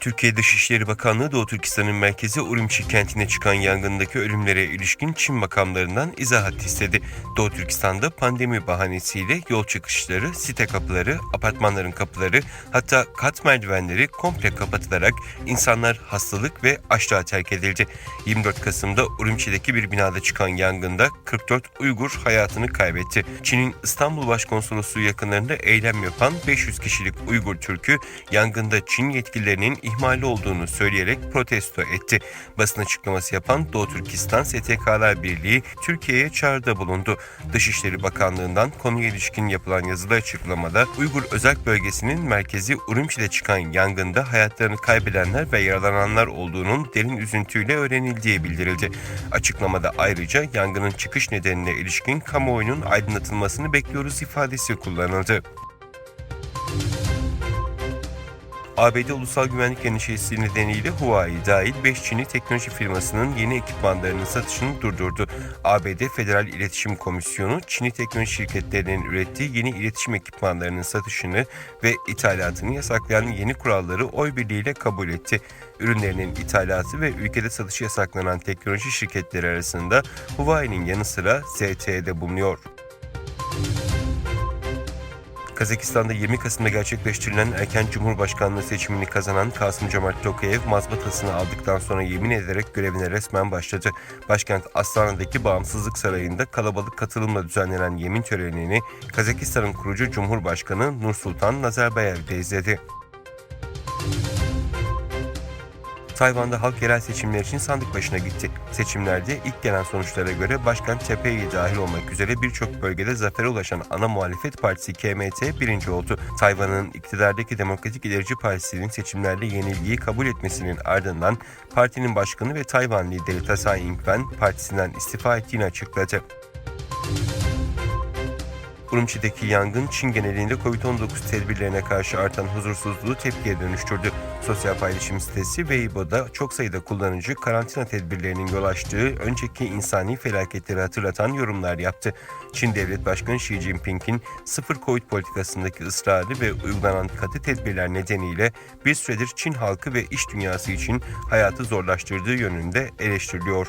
Türkiye Dışişleri Bakanlığı Doğu Türkistan'ın merkezi Urumçi kentine çıkan yangındaki ölümlere ilişkin Çin makamlarından izahat istedi. Doğu Türkistan'da pandemi bahanesiyle yol çıkışları, site kapıları, apartmanların kapıları hatta kat merdivenleri komple kapatılarak insanlar hastalık ve açlığa terk edildi. 24 Kasım'da Urumçi'deki bir binada çıkan yangında 44 Uygur hayatını kaybetti. Çin'in İstanbul Başkonsolosluğu yakınlarında eylem yapan 500 kişilik Uygur Türk'ü yangında Çin yetkililerinin ihmali olduğunu söyleyerek protesto etti. Basın açıklaması yapan Doğu Türkistan STK'lar Birliği Türkiye'ye çağrıda bulundu. Dışişleri Bakanlığı'ndan konuya ilişkin yapılan yazılı açıklamada Uygur özel bölgesinin merkezi Urumçi'de çıkan yangında hayatlarını kaybedenler ve yaralananlar olduğunun derin üzüntüyle öğrenildiği bildirildi. Açıklamada ayrıca yangının çıkış nedenine ilişkin kamuoyunun aydınlatılmasını bekliyoruz ifadesi kullanıldı. ABD Ulusal Güvenlik Endişesi nedeniyle Huawei dahil 5 Çinli teknoloji firmasının yeni ekipmanlarının satışını durdurdu. ABD Federal İletişim Komisyonu, Çinli teknoloji şirketlerinin ürettiği yeni iletişim ekipmanlarının satışını ve ithalatını yasaklayan yeni kuralları oy birliğiyle kabul etti. Ürünlerinin ithalatı ve ülkede satışı yasaklanan teknoloji şirketleri arasında Huawei'nin yanı sıra ZTE'de bulunuyor. Kazakistan'da 20 Kasım'da gerçekleştirilen erken cumhurbaşkanlığı seçimini kazanan Kasım Cömert Tokayev mazbatasını aldıktan sonra yemin ederek görevine resmen başladı. Başkent Astana'daki Bağımsızlık Sarayı'nda kalabalık katılımla düzenlenen yemin törenini Kazakistan'ın kurucu Cumhurbaşkanı Nursultan Nazarbayev de izledi. Tayvan'da halk yerel seçimler için sandık başına gitti. Seçimlerde ilk gelen sonuçlara göre Başkan Tepeyi dahil olmak üzere birçok bölgede zafere ulaşan ana muhalefet partisi KMT birinci oldu. Tayvan'ın iktidardaki Demokratik İlerici Partisi'nin seçimlerde yenilgiyi kabul etmesinin ardından partinin başkanı ve Tayvan lideri Tsai Ing-wen partisinden istifa ettiğini açıkladı. Urumçi'deki yangın Çin genelinde Covid-19 tedbirlerine karşı artan huzursuzluğu tepkiye dönüştürdü. Sosyal paylaşım sitesi Weibo'da çok sayıda kullanıcı karantina tedbirlerinin yol açtığı önceki insani felaketleri hatırlatan yorumlar yaptı. Çin Devlet Başkanı Xi Jinping'in sıfır Covid politikasındaki ısrarı ve uygulanan katı tedbirler nedeniyle bir süredir Çin halkı ve iş dünyası için hayatı zorlaştırdığı yönünde eleştiriliyor.